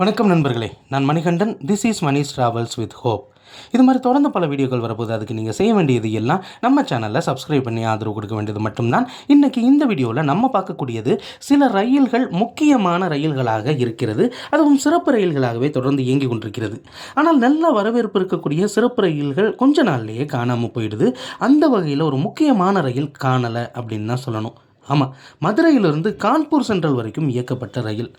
வணக்கம் நண்பர்களே. நான் Manikandan. This is Manish travels with hope இது மாதிரி தொடர்ந்து பல வீடியோக்கள் வரப்போது அதுக்கு நீங்கள் செய்ய வேண்டியது எல்லாம் நம்ம சேனலில் சப்ஸ்கிரைப் பண்ணி ஆதரவு கொடுக்க வேண்டியது மட்டும்தான். இன்றைக்கி இந்த வீடியோவில் நம்ம பார்க்கக்கூடியது சில ரயில்கள் முக்கியமான ரயில்களாக இருக்கிறது. அதுவும் சிறப்பு ரயில்களாகவே தொடர்ந்து இயங்கி கொண்டிருக்கிறது. ஆனால் நல்ல வரவேற்பு இருக்கக்கூடிய சிறப்பு ரயில்கள் கொஞ்ச நாள்லேயே காணாமல் போயிடுது. அந்த வகையில் ஒரு முக்கியமான ரயில் காணலை அப்படின்னு தான் சொல்லணும். ஆமாம் மதுரையிலிருந்து கான்பூர் சென்ட்ரல் வரைக்கும் இயக்கப்பட்ட ரயில்.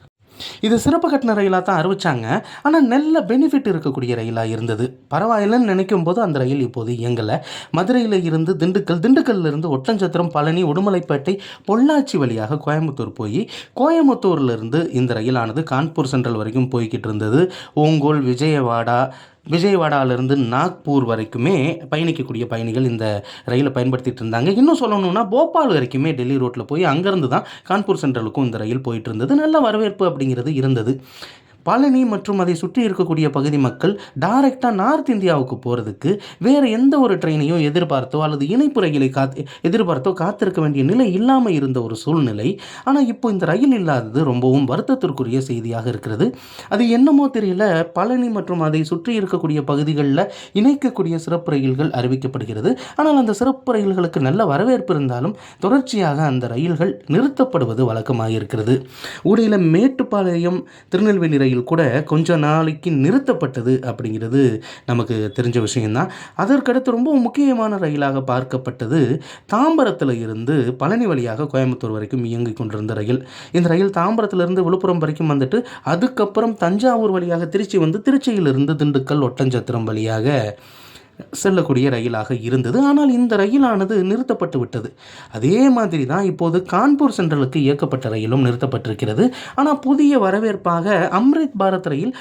இது சிறப்பு கட்டண ரயிலாக தான் அறிவிச்சாங்க. ஆனால் நல்ல பெனிஃபிட் இருக்கக்கூடிய ரயிலாக இருந்தது. பரவாயில்லைன்னு நினைக்கும் போது அந்த ரயில் இப்போது இயங்கலை. மதுரையில் இருந்து திண்டுக்கல் திண்டுக்கல்ல இருந்து ஒட்டஞ்சத்திரம் பழனி உடுமலைப்பேட்டை பொள்ளாச்சி வழியாக கோயம்புத்தூர் போய் கோயம்புத்தூர்லேருந்து இந்த ரயிலானது கான்பூர் சென்ட்ரல் வரைக்கும் போய்கிட்டு இருந்தது. ஓங்கோல் விஜயவாடா விஜயவாடாவிலிருந்து நாக்பூர் வரைக்குமே பயணிக்கக்கூடிய பயணிகள் இந்த ரயிலை பயன்படுத்திட்டு இருந்தாங்க. இன்னும் சொல்லணும்னா போபால் வரைக்குமே டெல்லி ரோட்டில் போய் அங்கேருந்து தான் கான்பூர் சென்ட்ரலுக்கும் இந்த ரயில் போயிட்டு இருந்தது. நல்ல வரவேற்பு அப்படிங்கிறது இருந்தது. பழனி மற்றும் அதை சுற்றி இருக்கக்கூடிய பகுதி மக்கள் டைரெக்டாக நார்த் இந்தியாவுக்கு போகிறதுக்கு வேறு எந்த ஒரு ட்ரெயினையும் எதிர்பார்த்தோ அல்லது இணைப்பு ரயிலை காத்து எதிர்பார்த்தோ காத்திருக்க வேண்டிய நிலை இல்லாமல் இருந்த ஒரு சூழ்நிலை. ஆனால் இப்போ இந்த ரயில் இல்லாதது ரொம்பவும் வருத்தத்திற்குரிய செய்தியாக இருக்கிறது. அது என்னமோ தெரியல. பழனி மற்றும் அதை சுற்றி இருக்கக்கூடிய பகுதிகளில் இணைக்கக்கூடிய சிறப்பு ரயில்கள் அறிவிக்கப்படுகிறது. ஆனால் அந்த சிறப்பு ரயில்களுக்கு நல்ல வரவேற்பு இருந்தாலும் தொடர்ச்சியாக அந்த ரயில்கள் நிறுத்தப்படுவது வழக்கமாக இருக்கிறது ஊடையில் மேட்டுப்பாளையம் திருநெல்வேலி ரயில் கூட கொஞ்ச நாளைக்கு நிறுத்தப்பட்டது அப்படிங்கிறது நமக்கு தெரிஞ்ச விஷயம்தான். அதற்கடுத்து ரொம்ப முக்கியமான ரயிலாக பார்க்கப்பட்டது தாம்பரத்தில் இருந்து பழனி வழியாக கோயம்புத்தூர் வரைக்கும் இயங்கிக் கொண்டிருந்த ரயில். இந்த ரயில் தாம்பரத்திலிருந்து விழுப்புரம் வரைக்கும் வந்துட்டு அதுக்கப்புறம் தஞ்சாவூர் வழியாக திருச்சி வந்து திருச்சியிலிருந்து திண்டுக்கல் ஒட்டஞ்சத்திரம் வழியாக செல்லக்கூடிய ரயிலாக இருந்தது. ஆனால் இந்த ரயிலானது நிறுத்தப்பட்டு விட்டது. அதே மாதிரி தான் இப்போது கான்பூர் சென்ட்ரலுக்கு இயக்கப்பட்ட ரயிலும் நிறுத்தப்பட்டிருக்கிறது. ஆனால் புதிய வரவேற்பாக அம்ரித் பாரத் ரயில்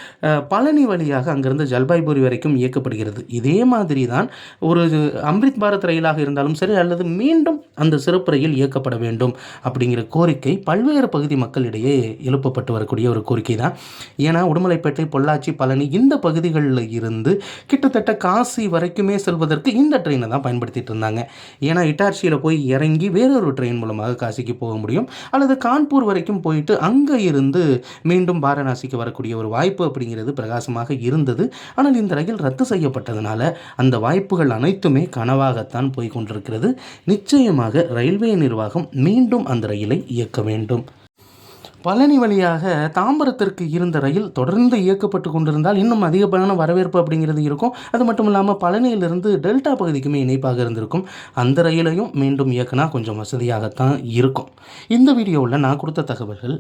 பழனி வழியாக அங்கிருந்து ஜல்பாய்புரி வரைக்கும் இயக்கப்படுகிறது. இதே மாதிரி தான் ஒரு அம்ரித் பாரத் ரயிலாக இருந்தாலும் சரி அல்லது மீண்டும் அந்த சிறப்பு ரயில் இயக்கப்பட வேண்டும் அப்படிங்கிற கோரிக்கை பல்வேறு பகுதி மக்களிடையே எழுப்பப்பட்டு வரக்கூடிய ஒரு கோரிக்கை தான். ஏன்னா உடுமலைப்பேட்டை பொள்ளாச்சி பழனி இந்த பகுதிகளில் இருந்து கிட்டத்தட்ட காசி வரை வரைக்குமே செல்வதற்கு இந்த ட்ரெயினை தான் பயன்படுத்திட்டு இருந்தாங்க. ஏன்னா இட்டார்ச்சியில் போய் இறங்கி வேறொரு ட்ரெயின் மூலமாக காசிக்கு போக முடியும். அல்லது கான்பூர் வரைக்கும் போயிட்டு அங்கே இருந்து மீண்டும் வாரணாசிக்கு வரக்கூடிய ஒரு வாய்ப்பு அப்படிங்கிறது பிரகாசமாக இருந்தது. ஆனால் இந்த ரயில் ரத்து செய்யப்பட்டதுனால அந்த வாய்ப்புகள் அனைத்துமே கனவாகத்தான் போய் கொண்டிருக்கிறது நிச்சயமாக ரயில்வே நிர்வாகம் மீண்டும் அந்த ரயிலை இயக்க வேண்டும். பழனி வழியாக தாம்பரத்திற்கு இருந்த ரயில் தொடர்ந்து இயக்கப்பட்டு கொண்டிருந்தால் இன்னும் அதிகப்படியான வரவேற்பு அப்படிங்கிறது இருக்கும். அது மட்டும் இல்லாமல் பழனியிலிருந்து டெல்டா பகுதிக்குமே இணைப்பாக இருந்திருக்கும். அந்த ரயிலையும் மீண்டும் இயக்கினா கொஞ்சம் வசதியாகத்தான் இருக்கும். இந்த வீடியோவில் நான் கொடுத்த தகவல்கள்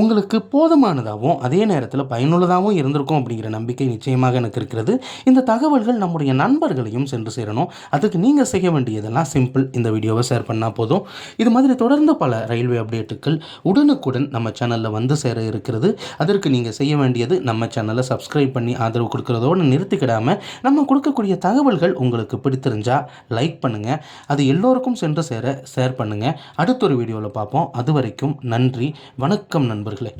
உங்களுக்கு போதுமானதாகவும் அதே நேரத்தில் பயனுள்ளதாகவும் இருந்திருக்கும் அப்படிங்கிற நம்பிக்கை நிச்சயமாக எனக்கு இருக்கிறது. இந்த தகவல்கள் நம்முடைய நண்பர்களையும் சென்று சேரணும். அதுக்கு நீங்கள் செய்ய வேண்டியதெல்லாம் சிம்பிள் இந்த வீடியோவை ஷேர் பண்ணால் போதும். இது மாதிரி தொடர்ந்து பல ரயில்வே அப்டேட்டுகள் உடனுக்குடன் நம்ம சேனலில் வந்து சேர இருக்கிறது. அதற்கு நீங்கள் செய்ய வேண்டியது நம்ம சேனலை சப்ஸ்கிரைப் பண்ணி ஆதரவு கொடுக்குறதோடு நிறுத்திக்கிடாமல் நம்ம கொடுக்கக்கூடிய தகவல்கள் உங்களுக்கு பிடித்திருந்தால் லைக் பண்ணுங்கள் அது எல்லோருக்கும் சென்று சேர ஷேர் பண்ணுங்கள் அடுத்த ஒரு வீடியோவில் பார்ப்போம். அது வரைக்கும் நன்றி. வணக்கம் நன்றி நண்பர்களே.